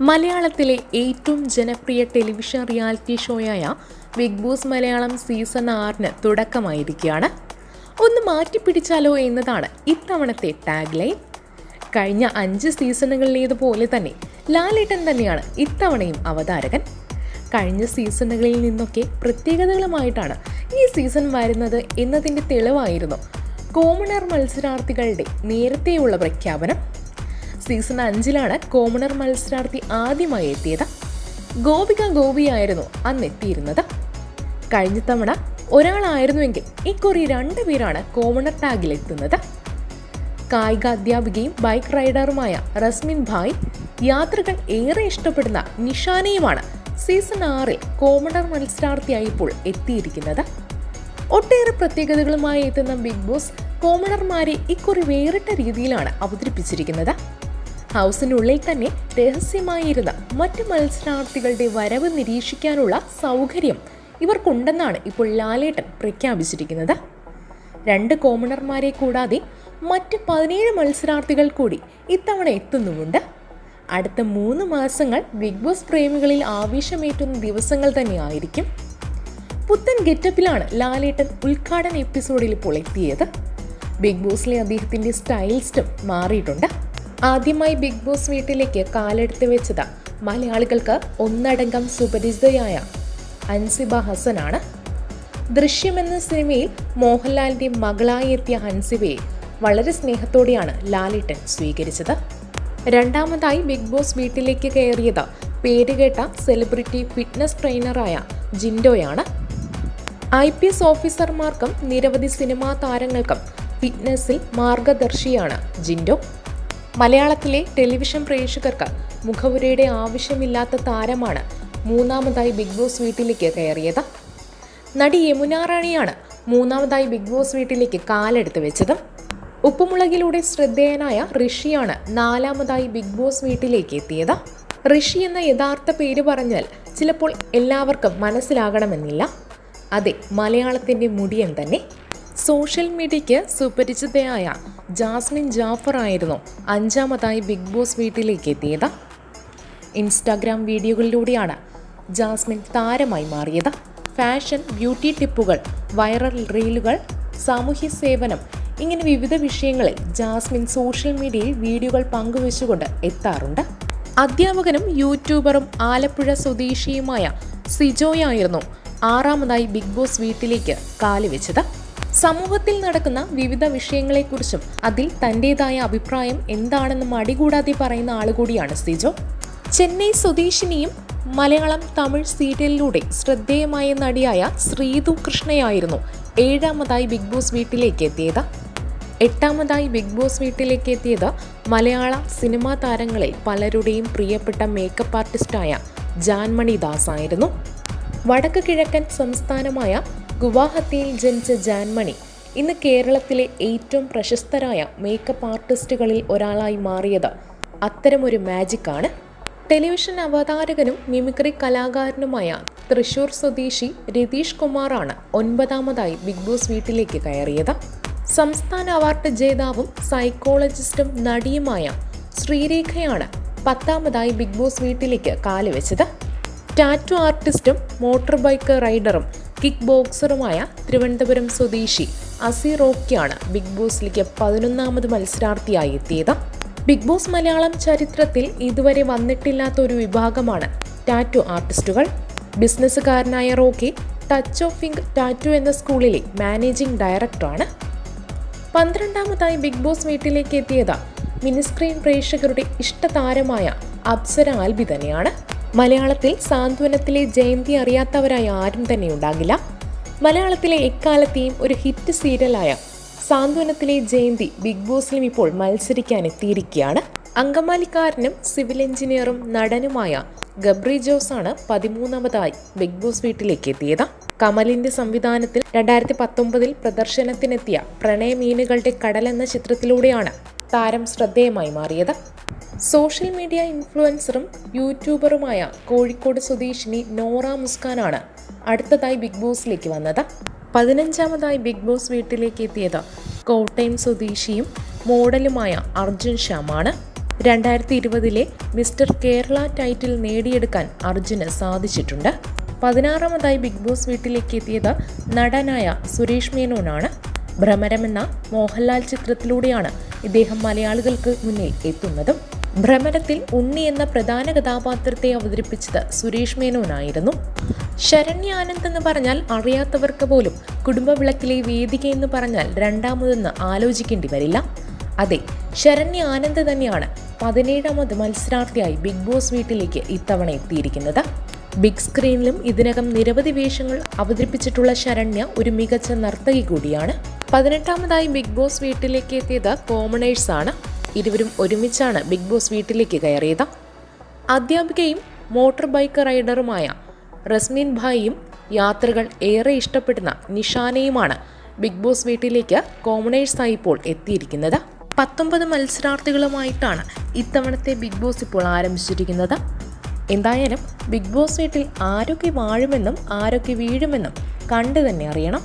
മലയാളത്തിലെ ഏറ്റവും ജനപ്രിയ ടെലിവിഷൻ റിയാലിറ്റി ഷോയായ ബിഗ് ബോസ് മലയാളം സീസൺ ആറിന് തുടക്കമായിരിക്കുകയാണ്. ഒന്ന് മാറ്റിപ്പിടിച്ചാലോ എന്നതാണ് ഇത്തവണത്തെ ടാഗ് ലൈൻ കഴിഞ്ഞ അഞ്ച് സീസണുകളിലേതുപോലെ തന്നെ ലാലേട്ടൻ തന്നെയാണ് ഇത്തവണയും അവതാരകൻ. കഴിഞ്ഞ സീസണുകളിൽ നിന്നൊക്കെ പ്രത്യേകതകളുമായിട്ടാണ് ഈ സീസൺ വരുന്നത് എന്നതിന്റെ തെളിവായിരുന്നു. കോമണർ മത്സരാർത്ഥികളുടെ നേരത്തെയുള്ള പ്രഖ്യാപനം. സീസൺ അഞ്ചിലാണ് കോമണർ മത്സരാർത്ഥി ആദ്യമായി എത്തിയത്. ഗോപിക ഗോപിയായിരുന്നു അന്ന് എത്തിയിരുന്നത് കഴിഞ്ഞ തവണ ഒരാളായിരുന്നുവെങ്കിൽ ഇക്കുറി രണ്ടുപേരാണ് കോമണർ ടാഗിൽ എത്തുന്നത് കായിക അധ്യാപികയും ബൈക്ക് റൈഡറുമായ റസ്മിൻ ഭായ് യാത്രകൾ ഏറെ ഇഷ്ടപ്പെടുന്ന നിഷാനയുമാണ് സീസൺ ആറിൽ കോമണർ മത്സരാർത്ഥിയായി ഇപ്പോൾ എത്തിയിരിക്കുന്നത്. ഒട്ടേറെ പ്രത്യേകതകളുമായി എത്തുന്ന ബിഗ് ബോസ് കോമണർമാരെ ഇക്കുറി വേറിട്ട രീതിയിലാണ് അവതരിപ്പിച്ചിരിക്കുന്നത്. ഹൗസിനുള്ളിൽ തന്നെ രഹസ്യമായിരുന്ന മറ്റ് മത്സരാർത്ഥികളുടെ വരവ് നിരീക്ഷിക്കാനുള്ള സൗകര്യം ഇവർക്കുണ്ടെന്നാണ് ഇപ്പോൾ ലാലേട്ടൻ പ്രഖ്യാപിച്ചിരിക്കുന്നത്. രണ്ട് കോമണർമാരെ കൂടാതെ മറ്റ് പതിനേഴ് മത്സരാർത്ഥികൾ കൂടി ഇത്തവണ എത്തുന്നുമുണ്ട്. അടുത്ത മൂന്ന് മാസങ്ങൾ ബിഗ് ബോസ് പ്രേമികളിൽ ആവേശമേറ്റുന്ന ദിവസങ്ങൾ തന്നെയായിരിക്കും. പുത്തൻ ഗെറ്റപ്പിലാണ് ലാലേട്ടൻ ഉദ്ഘാടന എപ്പിസോഡിൽ ഇപ്പോൾ എത്തിയത്. ബിഗ് ബോസിലെ അദ്ദേഹത്തിന്റെ സ്റ്റൈൽസ്റ്റും മാറിയിട്ടുണ്ട്. ആദ്യമായി ബിഗ് ബോസ് വീട്ടിലേക്ക് കാലെടുത്ത് വെച്ചത് മലയാളികൾക്ക് ഒന്നടങ്കം സുപരിചിതയായ അൻസിബ ഹസനാണ്. ദൃശ്യം എന്ന സിനിമയിൽ മോഹൻലാലിന്റെ മകളായി എത്തിയ ഹൻസിബയെ വളരെ സ്നേഹത്തോടെയാണ് ലാലേട്ടൻ സ്വീകരിച്ചത്. രണ്ടാമതായി ബിഗ് ബോസ് വീട്ടിലേക്ക് കയറിയത് പേരുകേട്ട സെലിബ്രിറ്റി ഫിറ്റ്നസ് ട്രെയിനറായ ജിൻഡോയാണ്. ഐ പി എസ് ഓഫീസർമാർക്കും നിരവധി സിനിമാ താരങ്ങൾക്കും ഫിറ്റ്നസിൽ മാർഗദർശിയാണ് ജിൻഡോ. മലയാളത്തിലെ ടെലിവിഷൻ പ്രേക്ഷകർക്ക് മുഖവുരയുടെ ആവശ്യമില്ലാത്ത താരമാണ് മൂന്നാമതായി ബിഗ് ബോസ് വീട്ടിലേക്ക് കയറിയത്. നടി യമുന റാണിയാണ് മൂന്നാമതായി ബിഗ് ബോസ് വീട്ടിലേക്ക് കാലെടുത്ത് വെച്ചത്. ഉപ്പുമുളകിലൂടെ ശ്രദ്ധേയനായ ഋഷിയാണ് നാലാമതായി ബിഗ് ബോസ് വീട്ടിലേക്ക് എത്തിയത്. ഋഷി എന്ന യഥാർത്ഥ പേര് പറഞ്ഞാൽ ചിലപ്പോൾ എല്ലാവർക്കും മനസ്സിലാകണമെന്നില്ല. അതെ മലയാളത്തിന്റെ മുടിയൻ തന്നെ. സോഷ്യൽ മീഡിയയ്ക്ക് സുപരിചിതയായ ജാസ്മിൻ ജാഫർ ആയിരുന്നു അഞ്ചാമതായി ബിഗ് ബോസ് വീട്ടിലേക്ക് എത്തിയത്. ഇൻസ്റ്റാഗ്രാം വീഡിയോകളിലൂടെയാണ് ജാസ്മിൻ താരമായി മാറിയത്. ഫാഷൻ ബ്യൂട്ടി ടിപ്പുകൾ വൈറൽ റീലുകൾ സാമൂഹ്യ സേവനം ഇങ്ങനെ വിവിധ വിഷയങ്ങളിൽ ജാസ്മിൻ സോഷ്യൽ മീഡിയയിൽ വീഡിയോകൾ പങ്കുവച്ചുകൊണ്ട് എത്താറുണ്ട്. അധ്യാപകനും യൂട്യൂബറും ആലപ്പുഴ സ്വദേശിയുമായ സിജോയായിരുന്നു ആറാമതായി ബിഗ് ബോസ് വീട്ടിലേക്ക് കാലുവെച്ചത്. സമൂഹത്തിൽ നടക്കുന്ന വിവിധ വിഷയങ്ങളെക്കുറിച്ചും അതിൽ തന്റെതായ അഭിപ്രായം എന്താണെന്ന് മടികൂടാതെ പറയുന്ന ആളുകൂടിയാണ് സിജോ. ചെന്നൈ സ്വദേശിനിയും മലയാളം തമിഴ് സീരിയലിലൂടെ ശ്രദ്ധേയമായ നടിയായ ശ്രീതു കൃഷ്ണയായിരുന്നു ഏഴാമതായി ബിഗ് ബോസ് വീട്ടിലേക്ക് എത്തിയത്. എട്ടാമതായി ബിഗ് ബോസ് വീട്ടിലേക്ക് എത്തിയത് മലയാള സിനിമാ താരങ്ങളിൽ പലരുടെയും പ്രിയപ്പെട്ട മേക്കപ്പ് ആർട്ടിസ്റ്റായ ജാൻമണി ദാസ് ആയിരുന്നു വടക്ക് കിഴക്കൻ സംസ്ഥാനമായ ഗുവാഹത്തിയിൽ ജനിച്ച ജാൻമണി ഇന്ന് കേരളത്തിലെ ഏറ്റവും പ്രശസ്തരായ മേക്കപ്പ് ആർട്ടിസ്റ്റുകളിൽ ഒരാളായി മാറിയത് അത്തരമൊരു മാജിക്കാണ് ടെലിവിഷൻ അവതാരകനും മിമിക്രി കലാകാരനുമായ തൃശൂർ സ്വദേശി രതീഷ് കുമാറാണ് ഒൻപതാമതായി ബിഗ് ബോസ് വീട്ടിലേക്ക് കയറിയത്. സംസ്ഥാന അവാർഡ് ജേതാവും സൈക്കോളജിസ്റ്റും നടിയുമായ ശ്രീരേഖയാണ് പത്താമതായി ബിഗ് ബോസ് വീട്ടിലേക്ക് കാലുവെച്ചത് ടാറ്റു ആർട്ടിസ്റ്റും മോട്ടോർ ബൈക്ക് റൈഡറും കിക്ക് ബോക്സറുമായ തിരുവനന്തപുരം സ്വദേശി അസി റോക്കിയാണ് ബിഗ് ബോസിലേക്ക് പതിനൊന്നാമത് മത്സരാർത്ഥിയായി എത്തിയത്. ബിഗ് ബോസ് മലയാളം ചരിത്രത്തിൽ ഇതുവരെ വന്നിട്ടില്ലാത്ത ഒരു വിഭാഗമാണ് ടാറ്റു ആർട്ടിസ്റ്റുകൾ. ബിസിനസ്സുകാരനായ Rocky touch of ink tattoo എന്ന സ്കൂളിലെ മാനേജിംഗ് ഡയറക്ടറാണ്. പന്ത്രണ്ടാമതായി ബിഗ് ബോസ് വീട്ടിലേക്ക് എത്തിയത് മിനിസ്ക്രീൻ പ്രേക്ഷകരുടെ ഇഷ്ടതാരമായ അപ്സര ആൽബി തന്നെയാണ്. മലയാളത്തിൽ സാന്ത്വനത്തിലെ ജയന്തി അറിയാത്തവരായി ആരും തന്നെ ഉണ്ടാകില്ല. മലയാളത്തിലെ എക്കാലത്തെയും ഒരു ഹിറ്റ് സീരിയലായ സാന്ത്വനത്തിലെ ജയന്തി ബിഗ് ബോസിലും ഇപ്പോൾ മത്സരിക്കാൻ എത്തിയിരിക്കുകയാണ്. അങ്കമാലിക്കാരനും സിവിൽ എഞ്ചിനീയറും നടനുമായ ഗബ്രി ജോസ് ആണ് പതിമൂന്നാമതായി ബിഗ് ബോസ് വീട്ടിലേക്ക് എത്തിയത്. കമലിന്റെ സംവിധാനത്തിൽ രണ്ടായിരത്തി പത്തൊമ്പതിൽ പ്രദർശനത്തിനെത്തിയ പ്രണയമീനുകളുടെ കടൽ എന്ന ചിത്രത്തിലൂടെയാണ് താരം ശ്രദ്ധേയമായി മാറിയത്. സോഷ്യൽ മീഡിയ ഇൻഫ്ലുവൻസറും യൂട്യൂബറുമായ കോഴിക്കോട് സ്വദേശിനി നോറ മുസ്കാനാണ് അടുത്തതായി ബിഗ് ബോസിലേക്ക് വന്നത്. പതിനഞ്ചാമതായി ബിഗ് ബോസ് വീട്ടിലേക്ക് എത്തിയത് കോട്ടയം സ്വദേശിയും മോഡലുമായ അർജുൻ ശ്യാമാണ്. രണ്ടായിരത്തി ഇരുപതിലെ മിസ്റ്റർ കേരള ടൈറ്റിൽ നേടിയെടുക്കാൻ അർജുന് സാധിച്ചിട്ടുണ്ട്. പതിനാറാമതായി ബിഗ് ബോസ് വീട്ടിലേക്ക് എത്തിയത് നടനായ സുരേഷ് മേനോനാണ്. ഭ്രമരം എന്ന മോഹൻലാൽ ചിത്രത്തിലൂടെയാണ് ഇദ്ദേഹം മലയാളികൾക്ക് മുന്നിൽ എത്തുന്നതും. ഭ്രമരത്തിൽ ഉണ്ണി എന്ന പ്രധാന കഥാപാത്രത്തെ അവതരിപ്പിച്ചത് സുരേഷ് മേനോനായിരുന്നു. ശരണ്യ ആനന്ദ് എന്ന് പറഞ്ഞാൽ അറിയാത്തവർക്ക് പോലും കുടുംബവിളക്കിലെ വേദിക എന്ന് പറഞ്ഞാൽ രണ്ടാമതെന്ന് ആലോചിക്കേണ്ടി വരില്ല. അതെ ശരണ്യ ആനന്ദ് തന്നെയാണ് പതിനേഴാമത് മത്സരാർത്ഥിയായി ബിഗ് ബോസ് വീട്ടിലേക്ക് ഇത്തവണ എത്തിയിരിക്കുന്നത്. ബിഗ് സ്ക്രീനിലും ഇതിനകം നിരവധി വേഷങ്ങൾ അവതരിപ്പിച്ചിട്ടുള്ള ശരണ്യ ഒരു മികച്ച നർത്തകി കൂടിയാണ്. പതിനെട്ടാമതായി ബിഗ് ബോസ് വീട്ടിലേക്ക് എത്തിയത് കോമണേഴ്സ് ആണ് ഇരുവരും ഒരുമിച്ചാണ് ബിഗ് ബോസ് വീട്ടിലേക്ക് കയറിയത്. അധ്യാപികയും മോട്ടോർ ബൈക്ക് റൈഡറുമായ റസ്മീൻ ഭായിയും യാത്രകൾ ഏറെ ഇഷ്ടപ്പെടുന്ന നിഷാനയുമാണ് ബിഗ് ബോസ് വീട്ടിലേക്ക് കോമണേഴ്സായി ഇപ്പോൾ എത്തിയിരിക്കുന്നത്. പത്തൊമ്പത് മത്സരാർത്ഥികളുമായിട്ടാണ് ഇത്തവണത്തെ ബിഗ് ബോസ് ഇപ്പോൾ ആരംഭിച്ചിരിക്കുന്നത്. എന്തായാലും ബിഗ് ബോസ് വീട്ടിൽ ആരൊക്കെ വാഴുമെന്നും ആരൊക്കെ വീഴുമെന്നും കണ്ടു തന്നെ അറിയണം.